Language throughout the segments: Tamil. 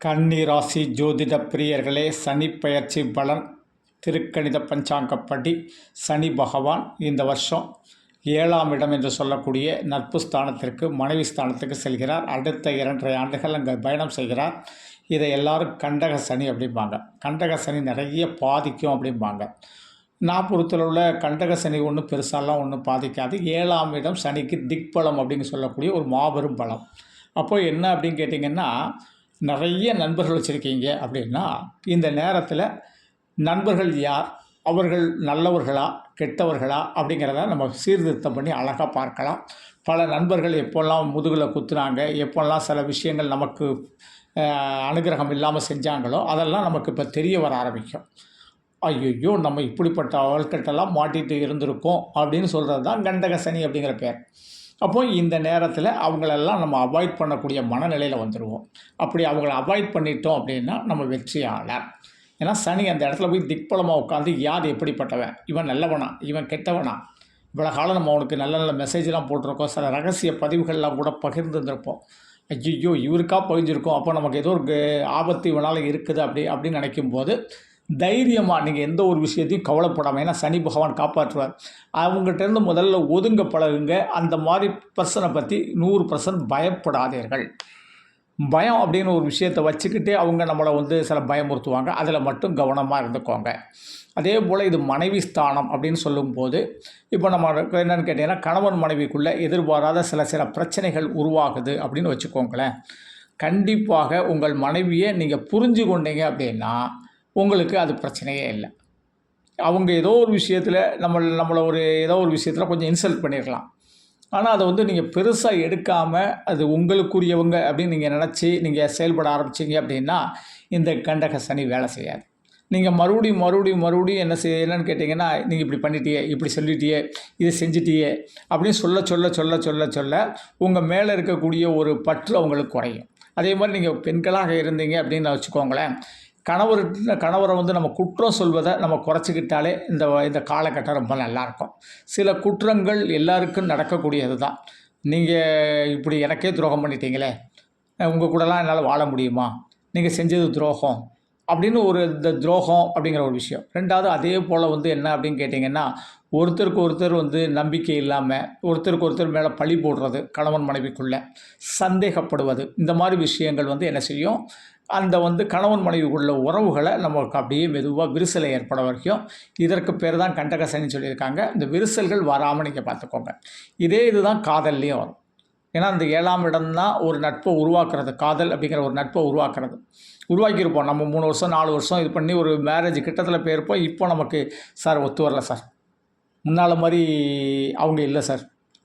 கன்னி ராசி ஜோதிட பிரியர்களே சனி பெயர்ச்சி பலன் திருக்கணித பஞ்சாங்கப்படி சனி பகவான் இந்த வருஷம் ஏழாம் இடம் என்று சொல்லக்கூடிய நட்பு ஸ்தானத்திற்கு மனைவி ஸ்தானத்துக்கு செல்கிறார். அடுத்த இரண்டரை ஆண்டுகள் அங்கே பயணம் செய்கிறார். இதை எல்லாரும் கண்டக சனி அப்படிம்பாங்க. கண்டக சனி நிறைய பாதிக்கும் அப்படிம்பாங்க. நான் உள்ள கண்டக சனி ஒன்றும் பெருசாலாம் ஒன்றும் பாதிக்காது. ஏழாம் இடம் சனிக்கு திக்பலம் அப்படின்னு சொல்லக்கூடிய ஒரு மாபெரும் பலம். அப்போது என்ன அப்படின்னு கேட்டிங்கன்னா நிறைய நண்பர்கள் வச்சுருக்கீங்க அப்படின்னா இந்த நேரத்தில் நண்பர்கள் யார்? அவர்கள் நல்லவர்களா? கெட்டவர்களா? அப்படிங்கிறத நம்ம சீர்திருத்தம் பண்ணி அழகாக பார்க்கலாம். பல நண்பர்கள் எப்போல்லாம் முதுகில் குத்துனாங்க எப்போல்லாம் சில விஷயங்கள் நமக்கு அனுகிரகம் இல்லாமல் செஞ்சாங்களோ அதெல்லாம் நமக்கு இப்போ தெரிய வர ஆரம்பிக்கும். ஐயோ நம்ம இப்படிப்பட்ட ஆட்கள்கிட்டலாம் மாட்டிகிட்டு இருந்திருக்கோம் அப்படின்னு சொல்கிறது தான் கண்டக சனி அப்படிங்கிற பேர். அப்போ இந்த நேரத்தில் அவங்களெல்லாம் நம்ம அவாய்ட் பண்ணக்கூடிய மனநிலையில் வந்துடுவோம் அப்படி அவங்கள அவாய்ட் பண்ணிட்டோம் அப்படின்னா நம்ம வெற்றியாளர் ஏன்னா சனி அந்த இடத்துல போய் திக்பலமாக உட்காந்து யார் எப்படிப்பட்டவன் இவன் நல்லவனா? இவன் கெட்டவனா? இவ்வளோ காலம் நம்ம அவனுக்கு நல்ல நல்ல மெசேஜ்லாம் போட்டிருக்கோம். சில ரகசிய பதிவுகள்லாம் கூட பகிர்ந்துருந்துருப்போம். ஐயோ இவருக்கா பகிர்ந்துருக்கோம் அப்போ நமக்கு ஏதோ ஒரு க- ஆபத்து இவனால் இருக்குது அப்படி அப்படின்னு நினைக்கும் போது தைரியமாக நீங்கள் எந்த ஒரு விஷயத்தையும் கவலைப்படாமல் ஏன்னா சனி பகவான் காப்பாற்றுவார். அவங்ககிட்டருந்து முதல்ல ஒதுங்க பழகுங்க. அந்த மாதிரி பர்சனை பற்றி நூறு பர்சன்ட் பயப்படாதீர்கள். பயம் அப்படின்னு ஒரு விஷயத்தை வச்சுக்கிட்டே அவங்க நம்மளை வந்து சில பயமுறுத்துவாங்க. அதில் மட்டும் கவனமாக இருந்துக்கோங்க. அதே போல் இது மனைவி ஸ்தானம் அப்படின்னு சொல்லும்போது இப்போ நம்ம என்னென்னு கேட்டிங்கன்னா கணவன் மனைவிக்குள்ளே எதிர்பாராத சில சில பிரச்சனைகள் உருவாகுது அப்படின்னு வச்சுக்கோங்களேன். கண்டிப்பாக உங்கள் மனைவியை நீங்கள் புரிஞ்சு கொண்டீங்க அப்படின்னா உங்களுக்கு அது பிரச்சனையே இல்லை. அவங்க ஏதோ ஒரு விஷயத்தில் நம்ம நம்மளை ஒரு ஏதோ ஒரு விஷயத்தில் கொஞ்சம் இன்சல்ட் பண்ணிடலாம் ஆனால் அதை வந்து நீங்கள் பெருசாக எடுக்காமல் அது உங்களுக்குரியவங்க அப்படின்னு நீங்கள் நினச்சி நீங்கள் செயல்பட ஆரம்பிச்சிங்க அப்படின்னா இந்த கண்டக சனி வேலை செய்யாது. நீங்கள் மறுபடியும் மறுபடியும் மறுபடியும் என்ன செய்ய என்னன்னு கேட்டிங்கன்னா நீங்கள் இப்படி பண்ணிட்டியே இப்படி சொல்லிட்டியே இதை செஞ்சிட்டியே அப்படின்னு சொல்ல சொல்ல சொல்ல சொல்ல சொல்ல உங்கள் மேலே இருக்கக்கூடிய ஒரு பற்று அவங்களுக்கு குறையும். அதே மாதிரி நீங்கள் பெண்களாக இருந்தீங்க அப்படின்னு வச்சுக்கோங்களேன் கணவர் கணவரை வந்து நம்ம குற்றம் சொல்வதை நம்ம குறைச்சிக்கிட்டாலே இந்த இந்த காலகட்டம் ரொம்ப நல்லாயிருக்கும். சில குற்றங்கள் எல்லாருக்கும் நடக்கக்கூடியது தான் நீங்கள் இப்படி எனக்கே துரோகம் பண்ணிட்டீங்களே உங்கள் கூடலாம் என்னால் வாழ முடியுமா? நீங்கள் செஞ்சது துரோகம் அப்படின்னு ஒரு இந்த துரோகம் அப்படிங்கிற ஒரு விஷயம். ரெண்டாவது அதே போல் வந்து என்ன அப்படின்னு கேட்டிங்கன்னா ஒருத்தருக்கு ஒருத்தர் வந்து நம்பிக்கை இல்லாமல் ஒருத்தருக்கு ஒருத்தர் மேலே பழி போடுறது கணவன் மனைவிக்குள்ளே சந்தேகப்படுவது இந்த மாதிரி விஷயங்கள் வந்து என்ன செய்யும்? அந்த வந்து கணவன் மனைவிக்குள்ள உறவுகளை நமக்கு அப்படியே மெதுவாக விரிசலை ஏற்பட வரைக்கும் இதற்கு பேர் தான் கண்டகசனின்னு சொல்லியிருக்காங்க. இந்த விரிசல்கள் வராமல் நீங்கள் பார்த்துக்கோங்க. இதே இதுதான் காதல்லையும் வரும். ஏன்னா இந்த ஏழாம் இடம் தான் ஒரு நட்பை உருவாக்குறது. காதல் அப்படிங்கிற ஒரு நட்பை உருவாக்குறது. உருவாக்கியிருப்போம். நம்ம மூணு வருஷம் நாலு வருஷம் இது பண்ணி ஒரு மேரேஜ் கிட்டத்தில் போயிருப்போம் இப்போ நமக்கு சார் ஒத்து வரல சார் முன்னால் மாதிரி அவங்க இல்லை சார்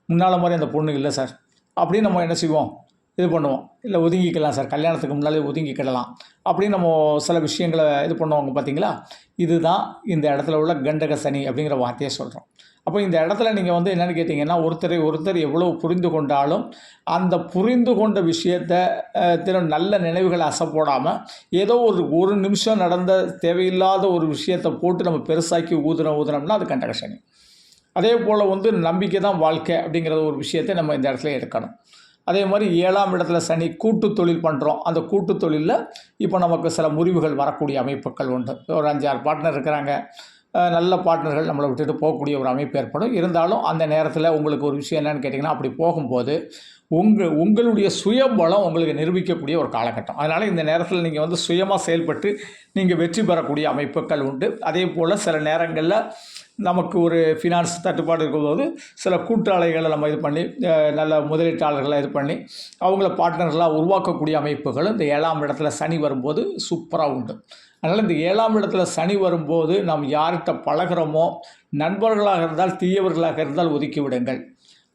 முன்னால் மாதிரி அந்த பொண்ணு இல்லை சார் அப்படின்னு நம்ம என்ன செய்வோம்? இது பண்ணுவோம். இல்லை ஒதுங்கிக்கலாம் சார். கல்யாணத்துக்கு முன்னாலே ஒதுங்கிக்கிடலாம். அப்படின்னு நம்ம சில விஷயங்களை இது பண்ணுவாங்க பார்த்தீங்களா இதுதான் இந்த இடத்துல உள்ள கண்டக சனி அப்படிங்கிற வார்த்தையை சொல்கிறோம் அப்போ இந்த இடத்துல நீங்கள் வந்து என்னென்னு கேட்டிங்கன்னா ஒருத்தரை ஒருத்தர் எவ்வளோ புரிந்து கொண்டாலும் அந்த புரிந்து கொண்ட விஷயத்தை அஹ், நல்ல நினைவுகளை அசைப்போடாமல் ஏதோ ஒரு ஒரு நிமிஷம் நடந்த தேவையில்லாத ஒரு விஷயத்தை போட்டு நம்ம பெருசாக்கி ஊதுன ஊதுனோம்னா அது கண்டக சனி. அதே போல் வந்து நம்பிக்கை தான் வாழ்க்கை அப்படிங்கிற ஒரு விஷயத்தை நம்ம இந்த இடத்துல எடுக்கணும். அதே மாதிரி ஏழாம் இடத்துல சனி கூட்டு தொழில் பண்ணுறோம் அந்த கூட்டு தொழிலில் இப்போ நமக்கு சில முறிவுகள் வரக்கூடிய அமைப்புகள் உண்டு. ஒரு அஞ்சாறு பார்ட்னர் இருக்கிறாங்க. நல்ல பார்ட்னர்கள் நம்மளை விட்டுட்டு போகக்கூடிய ஒரு அமைப்பு ஏற்படும். இருந்தாலும் அந்த நேரத்தில் உங்களுக்கு ஒரு விஷயம் என்னென்னு கேட்டிங்கன்னா அப்படி போகும்போது உங்கள் உங்களுடைய சுயபலம் உங்களுக்கு நிரூபிக்கக்கூடிய ஒரு காலகட்டம். அதனால் இந்த நேரத்தில் நீங்கள் வந்து சுயமாக செயல்பட்டு நீங்கள் வெற்றி பெறக்கூடிய அமைப்புகள் உண்டு. அதே போல் சில நேரங்களில் நமக்கு ஒரு ஃபினான்ஸ் தட்டுப்பாடு இருக்கும்போது சில கூட்டாளிகளை நம்ம இது பண்ணி நல்ல முதலீட்டாளர்களை இது பண்ணி அவங்கள பார்ட்னர்களாக உருவாக்கக்கூடிய அமைப்புகள் இந்த ஏழாம் இடத்துல சனி வரும்போது சூப்பராக உண்டு. அதனால் இந்த ஏழாம் இடத்துல சனி வரும்போது நாம் யார்கிட்ட பழகுறோமோ நண்பர்களாக இருந்தால் தீயவர்களாக இருந்தால் ஒதுக்கி விடுங்கள்.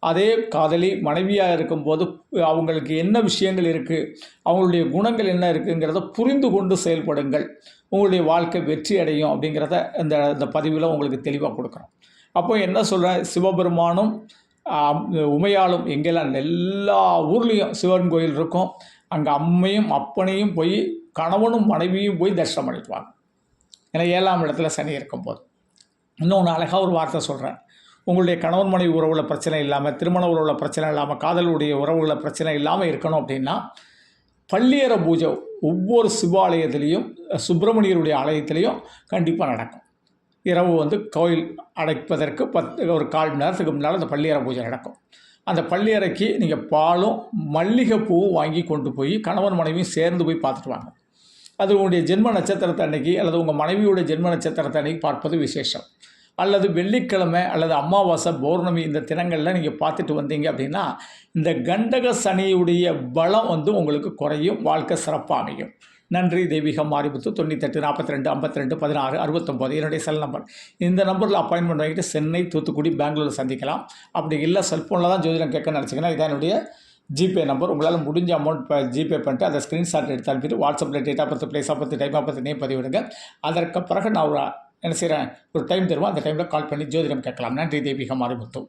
அதே காதலி மனைவியாக இருக்கும்போது அவங்களுக்கு என்ன விஷயங்கள் இருக்குது அவங்களுடைய குணங்கள் என்ன இருக்குங்கிறத புரிந்து கொண்டு செயல்படுங்கள். உங்களுடைய வாழ்க்கை வெற்றி அடையும் அப்படிங்கிறத இந்த இந்த பதிவில் உங்களுக்கு தெளிவாக கொடுக்குறோம். அப்போ என்ன சொல்கிறேன் சிவபெருமானும் உமையாலும் உமையாளும் எங்கெல்லாம் எல்லா ஊர்லேயும் சிவன் கோயில் இருக்கும் அங்கே அம்மையும் அப்பனையும் போய் கணவனும் மனைவியும் போய் தரிசனம் பண்ணிட்டு வாங்க. ஏன்னா ஏழாம் இடத்துல சனி இருக்கும்போது. இன்னொன்று அழகாக ஒரு வார்த்தை சொல்கிறேன் உங்களுடைய கணவன் மனைவி உறவுல பிரச்சனை இல்லாமல் திருமண உறவுல பிரச்சனை இல்லாமல் காதலுடைய உறவுல பிரச்சனை இல்லாமல் இருக்கணும் அப்படின்னா பள்ளியற பூஜை ஒவ்வொரு சிவாலயத்திலையும் சுப்பிரமணியருடைய ஆலயத்திலையும் கண்டிப்பாக நடக்கும். இரவு வந்து கோயில் அடைப்பதற்கு பத்து ஒரு கால் மணி நேரத்துக்கு முன்னால் அந்த பள்ளியறை பூஜை நடக்கும். அந்த பள்ளியறைக்கு நீங்கள் பாலும் மல்லிகைப்பூவும் வாங்கி கொண்டு போய் கணவன் மனைவியும் சேர்ந்து போய் பார்த்துட்டு வாங்க. அது உங்களுடைய ஜென்ம நட்சத்திரத்தை அன்னைக்கு அல்லது உங்கள் மனைவியுடைய ஜென்ம நட்சத்திரத்தை அன்னைக்கு பார்ப்பது விசேஷம். அல்லது வெள்ளிக்கிழமை அல்லது அமாவாசை பௌர்ணமி இந்த தினங்களில் நீங்கள் பார்த்துட்டு வந்தீங்க அப்படின்னா இந்த கண்டக சனியுடைய பலம் வந்து உங்களுக்கு குறையும் வாழ்க்கை சிறப்பாக அமையும். நன்றி தெய்வீக மாரிபுத்து தொண்ணூத்தெட்டு நாற்பத்தி ரெண்டு ஐம்பத்தி ரெண்டு பதினாறு அறுபத்தொம்போது என்னுடைய செல் நம்பர் இந்த நம்பரில் அப்பாயின்மெண்ட் வாங்கிட்டு சென்னை தூத்துக்குடி பெங்களூர் சந்திக்கலாம். அப்படி இல்லை செல்ஃபோனில் தான் ஜோதிடம் கேட்க நினச்சிங்கன்னா இதான் என்னுடைய ஜிபே நம்பர் உங்களால் முடிஞ்ச அமௌண்ட் இப்போ ஜிபே பண்ணிட்டு அதை ஸ்க்ரீன்ஷாட் எடுத்து அனுப்பிட்டு வாட்ஸ்அப்பில் டேட்டா பற்றி பிளேஸாக பற்றி டைமாக பர்த் டைம் நேம் பதிவிடுங்க. அதற்கு பிறகு நான் ஒரு என்ன செய்கிறேன் ஒரு டைம் தருவோம் அந்த டைமில் கால் பண்ணி ஜோதிடம் கேட்கலாம். நன்றி தெய்வீக மாரிமுத்து